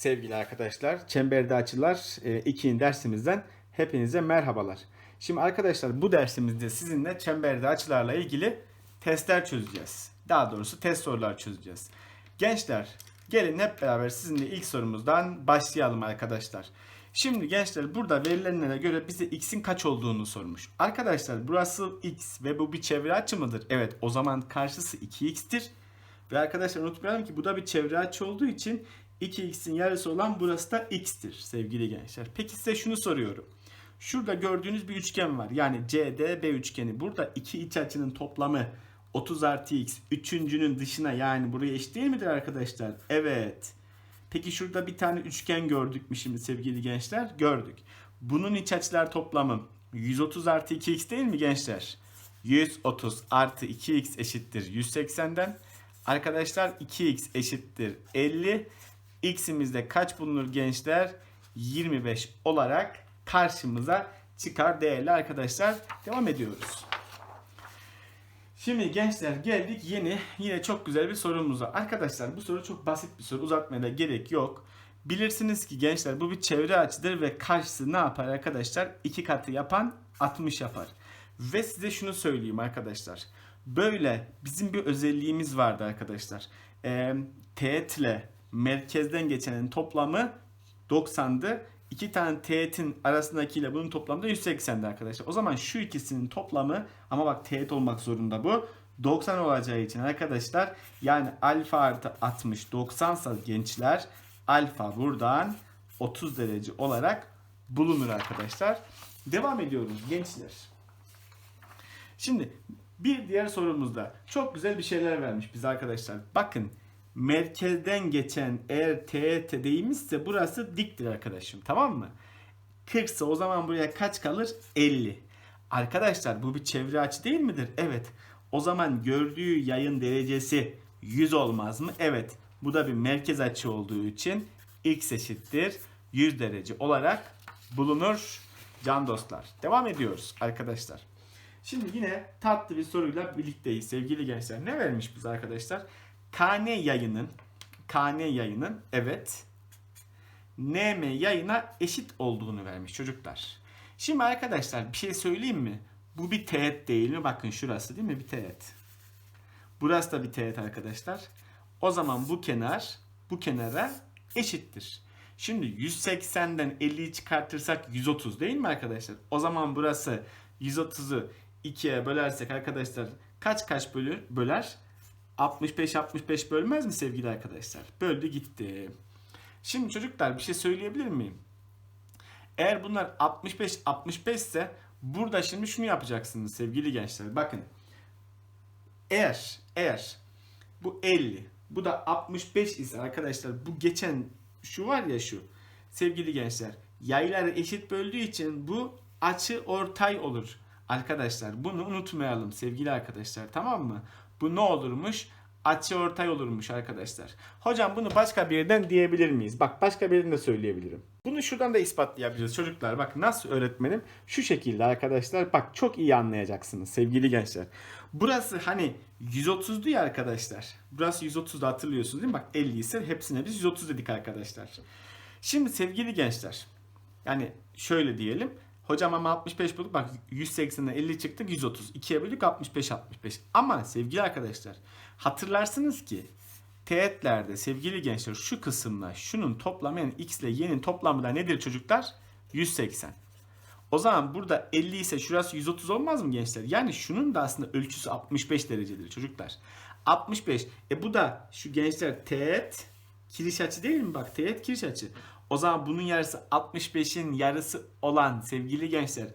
sevgili arkadaşlar. Çemberde açılar e, 2'in dersimizden hepinize merhabalar. Şimdi arkadaşlar bu dersimizde sizinle çemberde açılarla ilgili testler çözeceğiz. Daha doğrusu test sorular çözeceğiz. Gençler gelin hep beraber sizinle ilk sorumuzdan başlayalım arkadaşlar. Şimdi gençler burada verilenlere göre bize x'in kaç olduğunu sormuş. Arkadaşlar burası x ve bu bir çevre açı mıdır? Evet o zaman karşısı 2x'tir. Ve arkadaşlar unutmayalım ki bu da bir çevre açı olduğu için 2x'in yarısı olan burası da x'tir sevgili gençler. Peki size şunu soruyorum. Şurada gördüğünüz bir üçgen var. Yani CDB üçgeni. Burada iki iç açının toplamı 30 artı x. Üçüncünün dışına yani buraya eşit değil midir arkadaşlar? Evet. Peki şurada bir tane üçgen gördük mü şimdi sevgili gençler? Gördük. Bunun iç açılar toplamı 130 artı 2x değil mi gençler? 130 artı 2x eşittir 180'den. Arkadaşlar 2x eşittir 50. X'imizde kaç bulunur gençler? 25 olarak karşımıza çıkar değerli arkadaşlar. Devam ediyoruz. Şimdi gençler geldik yeni yine çok güzel bir sorumuza. Arkadaşlar bu soru çok basit bir soru uzatmaya da gerek yok. Bilirsiniz ki gençler bu bir çevre açıdır ve karşısı ne yapar arkadaşlar? İki katı yapan 60 yapar. Ve size şunu söyleyeyim arkadaşlar. Böyle bizim bir özelliğimiz vardı arkadaşlar. Ee, teğet ile merkezden geçenin toplamı 90'dı. İki tane teğetin arasındakiyle bunun toplamı da 180'di arkadaşlar. O zaman şu ikisinin toplamı ama bak teğet olmak zorunda bu. 90 olacağı için arkadaşlar yani alfa artı 60 90 sa gençler alfa buradan 30 derece olarak bulunur arkadaşlar. Devam ediyoruz gençler. Şimdi bir diğer sorumuzda çok güzel bir şeyler vermiş bize arkadaşlar. Bakın merkezden geçen eğer teğet değilmişse burası diktir arkadaşım tamam mı? 40 ise o zaman buraya kaç kalır? 50. Arkadaşlar bu bir çevre açı değil midir? Evet. O zaman gördüğü yayın derecesi 100 olmaz mı? Evet. Bu da bir merkez açı olduğu için x eşittir 100 derece olarak bulunur can dostlar. Devam ediyoruz arkadaşlar. Şimdi yine tatlı bir soruyla birlikteyiz sevgili gençler. Ne vermiş bize arkadaşlar? KN yayının KN yayının evet NM yayına eşit olduğunu vermiş çocuklar. Şimdi arkadaşlar bir şey söyleyeyim mi? Bu bir teğet değil mi? Bakın şurası değil mi? Bir teğet. Burası da bir teğet arkadaşlar. O zaman bu kenar bu kenara eşittir. Şimdi 180'den 50'yi çıkartırsak 130 değil mi arkadaşlar? O zaman burası 130'u 2'ye bölersek arkadaşlar kaç kaç bölür, böler? 65 65 bölmez mi sevgili arkadaşlar? Böldü gitti. Şimdi çocuklar bir şey söyleyebilir miyim? Eğer bunlar 65 65 ise burada şimdi şunu yapacaksınız sevgili gençler. Bakın. Eğer eğer bu 50 bu da 65 ise arkadaşlar bu geçen şu var ya şu sevgili gençler yaylar eşit böldüğü için bu açı ortay olur. Arkadaşlar bunu unutmayalım sevgili arkadaşlar tamam mı? Bu ne olurmuş? Açı ortay olurmuş arkadaşlar. Hocam bunu başka bir yerden diyebilir miyiz? Bak başka bir yerden de söyleyebilirim. Bunu şuradan da ispatlayabiliriz çocuklar. Bak nasıl öğretmenim? Şu şekilde arkadaşlar. Bak çok iyi anlayacaksınız sevgili gençler. Burası hani 130'du ya arkadaşlar. Burası 130'da hatırlıyorsunuz değil mi? Bak 50 ise hepsine biz 130 dedik arkadaşlar. Şimdi sevgili gençler. Yani şöyle diyelim. Hocam ama 65 bulduk. Bak 180'den 50 çıktık 130. 2'ye böldük 65 65. Ama sevgili arkadaşlar hatırlarsınız ki teğetlerde sevgili gençler şu kısımla şunun toplamı yani x ile y'nin toplamı da nedir çocuklar? 180. O zaman burada 50 ise şurası 130 olmaz mı gençler? Yani şunun da aslında ölçüsü 65 derecedir çocuklar. 65. E bu da şu gençler teğet kiriş açı değil mi? Bak teğet kiriş açı. O zaman bunun yarısı 65'in yarısı olan sevgili gençler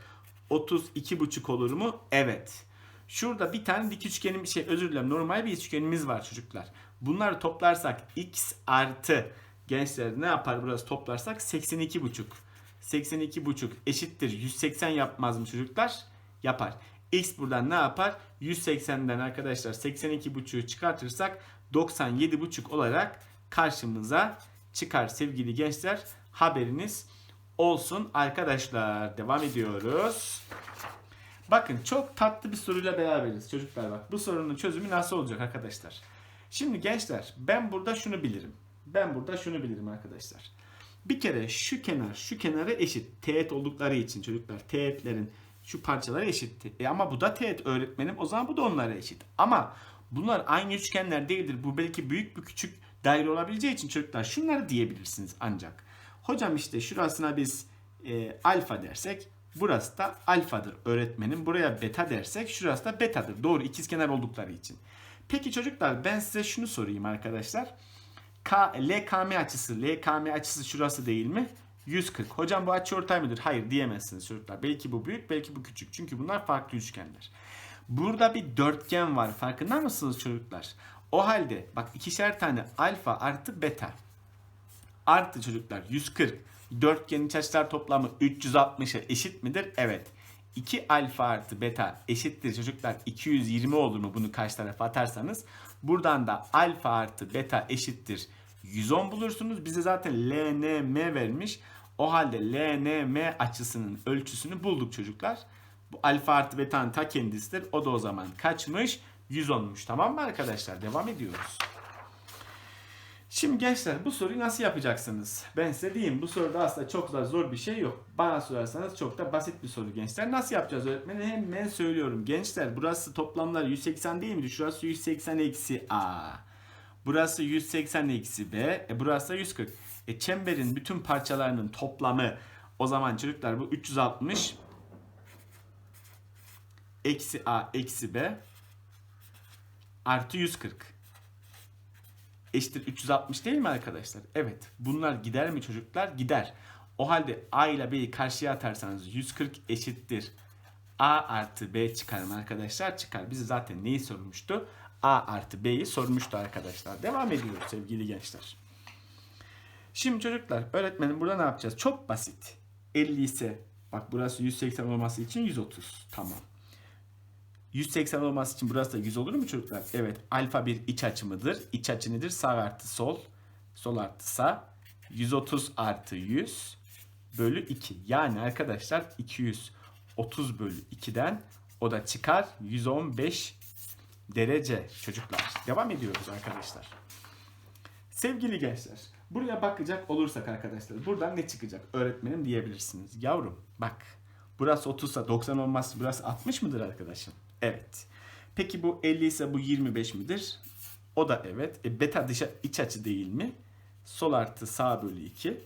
32,5 olur mu? Evet. Şurada bir tane dik üçgenim şey özür dilerim normal bir üçgenimiz var çocuklar. Bunları toplarsak x artı gençler ne yapar burası toplarsak 82,5. 82,5 eşittir 180 yapmaz mı çocuklar? Yapar. X buradan ne yapar? 180'den arkadaşlar 82,5'u çıkartırsak 97,5 olarak karşımıza çıkar sevgili gençler. Haberiniz olsun arkadaşlar. Devam ediyoruz. Bakın çok tatlı bir soruyla beraberiz çocuklar bak. Bu sorunun çözümü nasıl olacak arkadaşlar? Şimdi gençler ben burada şunu bilirim. Ben burada şunu bilirim arkadaşlar. Bir kere şu kenar şu kenara eşit. Teğet oldukları için çocuklar teğetlerin şu parçaları eşitti. E ama bu da teğet öğretmenim. O zaman bu da onlara eşit. Ama bunlar aynı üçgenler değildir. Bu belki büyük bir küçük daire olabileceği için çocuklar şunları diyebilirsiniz ancak. Hocam işte şurasına biz e, alfa dersek burası da alfadır öğretmenim. Buraya beta dersek şurası da betadır. Doğru ikizkenar oldukları için. Peki çocuklar ben size şunu sorayım arkadaşlar. K, LKM açısı, LKM açısı şurası değil mi? 140. Hocam bu açı ortay mıdır? Hayır diyemezsiniz çocuklar. Belki bu büyük, belki bu küçük. Çünkü bunlar farklı üçgenler. Burada bir dörtgen var. Farkında mısınız çocuklar? O halde bak ikişer tane alfa artı beta. Artı çocuklar 140. Dörtgenin iç açılar toplamı 360'a eşit midir? Evet. 2 alfa artı beta eşittir çocuklar 220 olur mu bunu karşı tarafa atarsanız. Buradan da alfa artı beta eşittir 110 bulursunuz. Bize zaten LNM vermiş. O halde LNM açısının ölçüsünü bulduk çocuklar. Bu alfa artı beta'nın ta kendisidir. O da o zaman kaçmış? 110'muş. Tamam mı arkadaşlar? Devam ediyoruz. Şimdi gençler bu soruyu nasıl yapacaksınız? Ben size diyeyim bu soruda aslında çok da zor bir şey yok. Bana sorarsanız çok da basit bir soru gençler. Nasıl yapacağız öğretmenim? Hemen söylüyorum. Gençler burası toplamlar 180 değil miydi? Şurası 180 eksi A. Burası 180 eksi B. E burası da 140. E çemberin bütün parçalarının toplamı o zaman çocuklar bu 360 eksi A eksi B artı 140 eşittir 360 değil mi arkadaşlar? Evet. Bunlar gider mi çocuklar? Gider. O halde A ile B'yi karşıya atarsanız 140 eşittir. A artı B çıkar arkadaşlar? Çıkar. Bize zaten neyi sormuştu? A artı B'yi sormuştu arkadaşlar. Devam ediyoruz sevgili gençler. Şimdi çocuklar öğretmenim burada ne yapacağız? Çok basit. 50 ise bak burası 180 olması için 130. Tamam. 180 olması için burası da 100 olur mu çocuklar? Evet. Alfa bir iç açı mıdır? İç açı nedir? Sağ artı sol. Sol artı sağ. 130 artı 100 bölü 2. Yani arkadaşlar 230 bölü 2'den o da çıkar 115 derece çocuklar. Devam ediyoruz arkadaşlar. Sevgili gençler. Buraya bakacak olursak arkadaşlar. Buradan ne çıkacak? Öğretmenim diyebilirsiniz. Yavrum bak. Burası 30 ise 90 olmaz. Burası 60 mıdır arkadaşım? Evet. Peki bu 50 ise bu 25 midir? O da evet. E, beta dışa iç açı değil mi? Sol artı sağ bölü 2.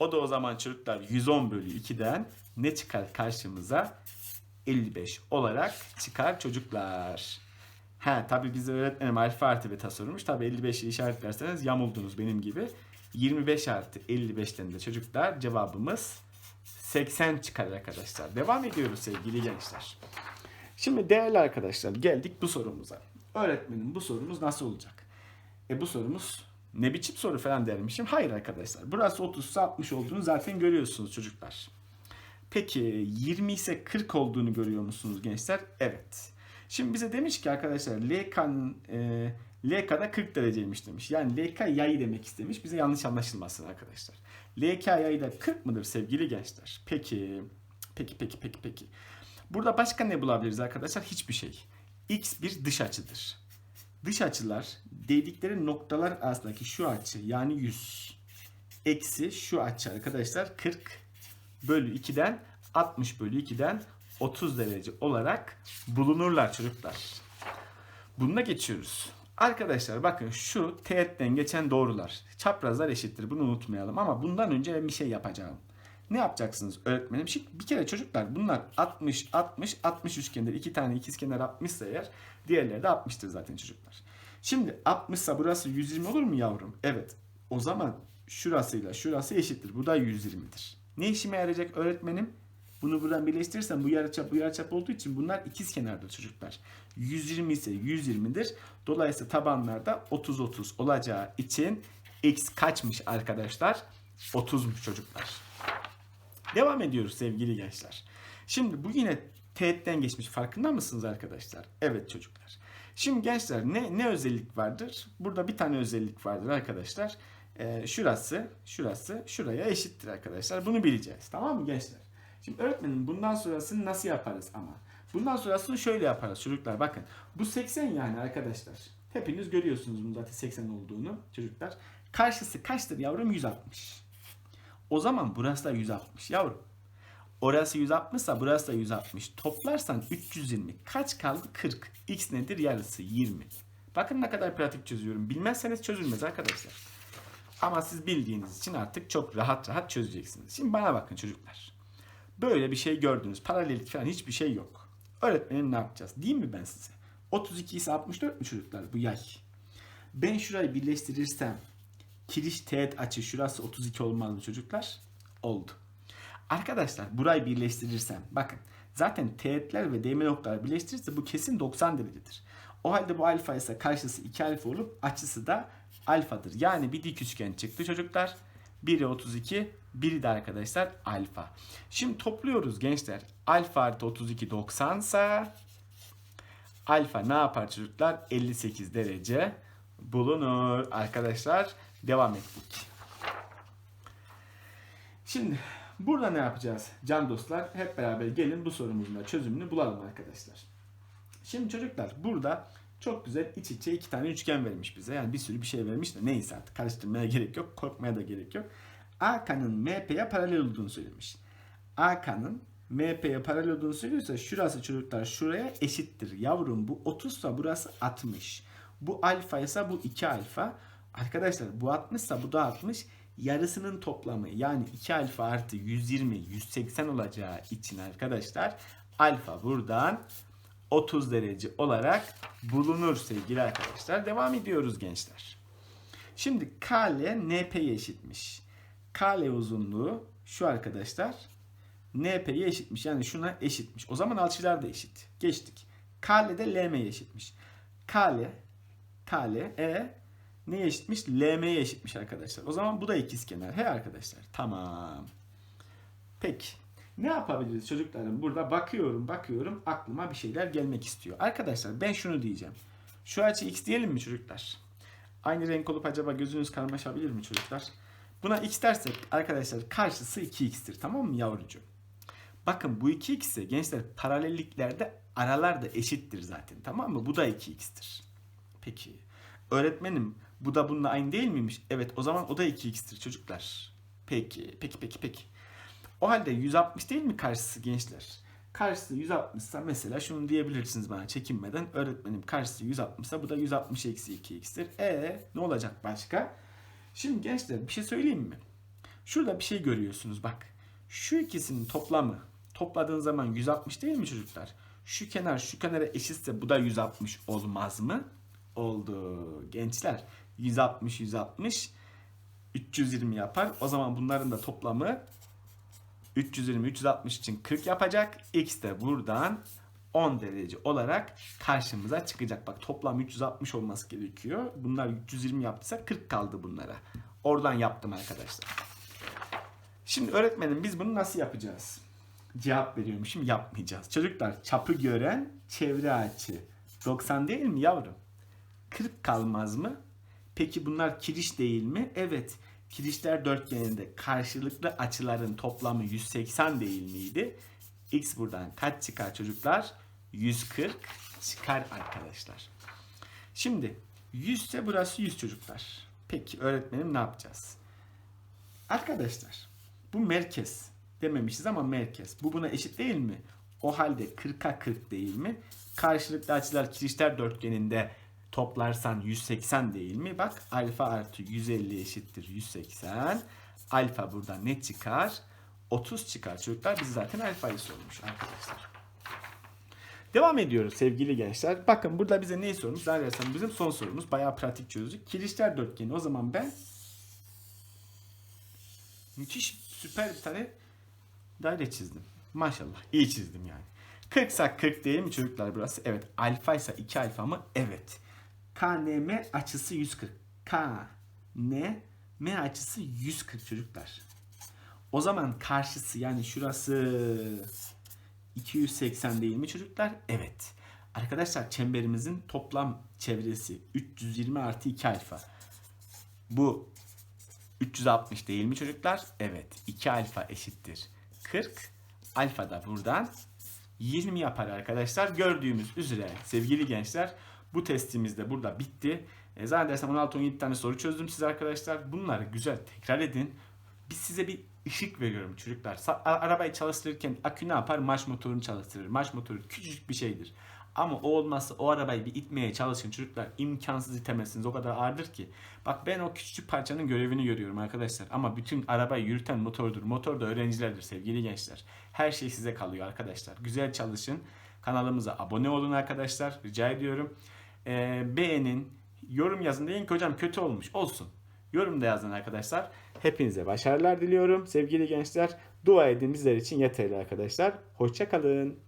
O da o zaman çocuklar 110 bölü 2'den ne çıkar karşımıza? 55 olarak çıkar çocuklar. Ha tabi bize öğretmenim alfa artı beta sormuş. Tabi 55'i işaretlerseniz yamuldunuz benim gibi. 25 artı 55'ten de çocuklar cevabımız 80 çıkar arkadaşlar. Devam ediyoruz sevgili gençler. Şimdi değerli arkadaşlar geldik bu sorumuza. Öğretmenim bu sorumuz nasıl olacak? E bu sorumuz ne biçim soru falan dermişim. Hayır arkadaşlar. Burası 30 ise 60 olduğunu zaten görüyorsunuz çocuklar. Peki 20 ise 40 olduğunu görüyor musunuz gençler? Evet. Şimdi bize demiş ki arkadaşlar LK'nın e, LK'da 40 dereceymiş demiş. Yani LK yayı demek istemiş. Bize yanlış anlaşılmasın arkadaşlar. LK yayı da 40 mıdır sevgili gençler? Peki. Peki peki peki peki. Burada başka ne bulabiliriz arkadaşlar? Hiçbir şey. X bir dış açıdır. Dış açılar değdikleri noktalar arasındaki şu açı yani 100 eksi şu açı arkadaşlar 40 bölü 2'den 60 bölü 2'den 30 derece olarak bulunurlar çocuklar. Bununla geçiyoruz. Arkadaşlar bakın şu teğetten geçen doğrular. Çaprazlar eşittir. Bunu unutmayalım ama bundan önce bir şey yapacağım. Ne yapacaksınız öğretmenim? Şimdi bir kere çocuklar bunlar 60 60 60 üçgenler. iki tane ikizkenar 60 ise eğer diğerleri de 60'tır zaten çocuklar. Şimdi 60 ise burası 120 olur mu yavrum? Evet. O zaman şurasıyla şurası eşittir. Bu da 120'dir. Ne işime yarayacak öğretmenim? Bunu buradan birleştirirsem bu yarıçap bu yarıçap olduğu için bunlar ikiz kenardır çocuklar. 120 ise 120'dir. Dolayısıyla tabanlarda 30 30 olacağı için x kaçmış arkadaşlar? 30'muş çocuklar. Devam ediyoruz sevgili gençler. Şimdi bu yine teğetten geçmiş farkında mısınız arkadaşlar? Evet çocuklar. Şimdi gençler ne ne özellik vardır? Burada bir tane özellik vardır arkadaşlar. Ee, şurası, şurası, şuraya eşittir arkadaşlar. Bunu bileceğiz. Tamam mı gençler? Şimdi öğretmenim bundan sonrasını nasıl yaparız ama? Bundan sonrasını şöyle yaparız çocuklar bakın. Bu 80 yani arkadaşlar. Hepiniz görüyorsunuz bunun zaten 80 olduğunu çocuklar. Karşısı kaçtır yavrum? 160. O zaman burası da 160 yavrum. Orası 160 ise burası da 160. Toplarsan 320. Kaç kaldı? 40. X nedir? Yarısı 20. Bakın ne kadar pratik çözüyorum. Bilmezseniz çözülmez arkadaşlar. Ama siz bildiğiniz için artık çok rahat rahat çözeceksiniz. Şimdi bana bakın çocuklar. Böyle bir şey gördünüz. Paralellik falan hiçbir şey yok. Öğretmenim ne yapacağız? Diyeyim mi ben size? 32 ise 64 mü çocuklar bu yay? Ben şurayı birleştirirsem kiriş teğet açı şurası 32 olmaz mı çocuklar? Oldu. Arkadaşlar burayı birleştirirsem bakın zaten teğetler ve değme noktalar birleştirirse bu kesin 90 derecedir. O halde bu alfa ise karşısı 2 alfa olup açısı da alfadır. Yani bir dik üçgen çıktı çocuklar. Biri 32, biri de arkadaşlar alfa. Şimdi topluyoruz gençler. Alfa artı 32 90 ise alfa ne yapar çocuklar? 58 derece bulunur. Arkadaşlar devam ettik. Şimdi burada ne yapacağız? Can dostlar hep beraber gelin bu sorumuzun çözümünü bulalım arkadaşlar. Şimdi çocuklar burada çok güzel iç içe iki tane üçgen vermiş bize. Yani bir sürü bir şey vermiş de neyse artık karıştırmaya gerek yok. Korkmaya da gerek yok. AK'nın MP'ye paralel olduğunu söylemiş. AK'nın MP'ye paralel olduğunu söylüyorsa şurası çocuklar şuraya eşittir. Yavrum bu 30 ise burası 60. Bu alfa ise bu 2 alfa. Arkadaşlar bu 60 ise bu da 60. Yarısının toplamı yani 2 alfa artı 120 180 olacağı için arkadaşlar alfa buradan 30 derece olarak bulunur sevgili arkadaşlar. Devam ediyoruz gençler. Şimdi KL NP'ye eşitmiş. KL uzunluğu şu arkadaşlar NP'ye eşitmiş. Yani şuna eşitmiş. O zaman alçılar da eşit. Geçtik. KL de LM'ye eşitmiş. KL KL E neye eşitmiş? LM'ye eşitmiş arkadaşlar. O zaman bu da ikizkenar. He arkadaşlar. Tamam. Peki. Ne yapabiliriz çocuklarım? Burada bakıyorum bakıyorum aklıma bir şeyler gelmek istiyor. Arkadaşlar ben şunu diyeceğim. Şu açı x diyelim mi çocuklar? Aynı renk olup acaba gözünüz karmaşabilir mi çocuklar? Buna x dersek arkadaşlar karşısı 2x'tir tamam mı yavrucuğum? Bakın bu 2x ise gençler paralelliklerde aralar da eşittir zaten tamam mı? Bu da 2x'tir. Peki öğretmenim bu da bununla aynı değil miymiş? Evet o zaman o da 2x'tir çocuklar. Peki peki peki peki. O halde 160 değil mi karşısı gençler? Karşısı 160 ise mesela şunu diyebilirsiniz bana çekinmeden. Öğretmenim karşısı 160 ise bu da 160 eksi 2x'tir. E ne olacak başka? Şimdi gençler bir şey söyleyeyim mi? Şurada bir şey görüyorsunuz bak. Şu ikisinin toplamı topladığın zaman 160 değil mi çocuklar? Şu kenar şu kenara eşitse bu da 160 olmaz mı? Oldu gençler. 160 160 320 yapar. O zaman bunların da toplamı 320 360 için 40 yapacak. X de buradan 10 derece olarak karşımıza çıkacak. Bak toplam 360 olması gerekiyor. Bunlar 320 yaptıysa 40 kaldı bunlara. Oradan yaptım arkadaşlar. Şimdi öğretmenim biz bunu nasıl yapacağız? Cevap veriyorum. Şimdi yapmayacağız. Çocuklar çapı gören çevre açı. 90 değil mi yavrum? 40 kalmaz mı? Peki bunlar kiriş değil mi? Evet. Kirişler dörtgeninde karşılıklı açıların toplamı 180 değil miydi? X buradan kaç çıkar çocuklar? 140 çıkar arkadaşlar. Şimdi 100 ise burası 100 çocuklar. Peki öğretmenim ne yapacağız? Arkadaşlar bu merkez dememişiz ama merkez. Bu buna eşit değil mi? O halde 40'a 40 değil mi? Karşılıklı açılar kirişler dörtgeninde toplarsan 180 değil mi? Bak alfa artı 150 eşittir 180. Alfa buradan ne çıkar? 30 çıkar çocuklar. Biz zaten alfayı sormuş arkadaşlar. Devam ediyoruz sevgili gençler. Bakın burada bize neyi sormuş? Zannedersem bizim son sorumuz. Bayağı pratik çözdük. Kirişler dörtgeni. O zaman ben müthiş süper bir tane daire çizdim. Maşallah. iyi çizdim yani. 40 sak 40 değil mi çocuklar burası? Evet. Alfa ise 2 alfa mı? Evet. KNM açısı 140. KNM açısı 140 çocuklar. O zaman karşısı yani şurası 280 değil mi çocuklar? Evet. Arkadaşlar çemberimizin toplam çevresi 320 artı 2 alfa. Bu 360 değil mi çocuklar? Evet. 2 alfa eşittir 40. Alfa da buradan 20 yapar arkadaşlar. Gördüğümüz üzere sevgili gençler Bu testimiz de burada bitti. E, zannedersem 16-17 tane soru çözdüm size arkadaşlar. Bunları güzel tekrar edin. Biz size bir ışık veriyorum çocuklar. Arabayı çalıştırırken akü ne yapar? Marş motorunu çalıştırır. Marş motoru küçücük bir şeydir. Ama o olmazsa o arabayı bir itmeye çalışın çocuklar. imkansız itemezsiniz. O kadar ağırdır ki. Bak ben o küçücük parçanın görevini görüyorum arkadaşlar. Ama bütün arabayı yürüten motordur. Motor da öğrencilerdir sevgili gençler. Her şey size kalıyor arkadaşlar. Güzel çalışın. Kanalımıza abone olun arkadaşlar. Rica ediyorum. Ee, beğenin. Yorum yazın. Deyin ki hocam kötü olmuş. Olsun. Yorum da yazın arkadaşlar. Hepinize başarılar diliyorum sevgili gençler. Dua edin bizler için yeterli arkadaşlar. Hoşçakalın.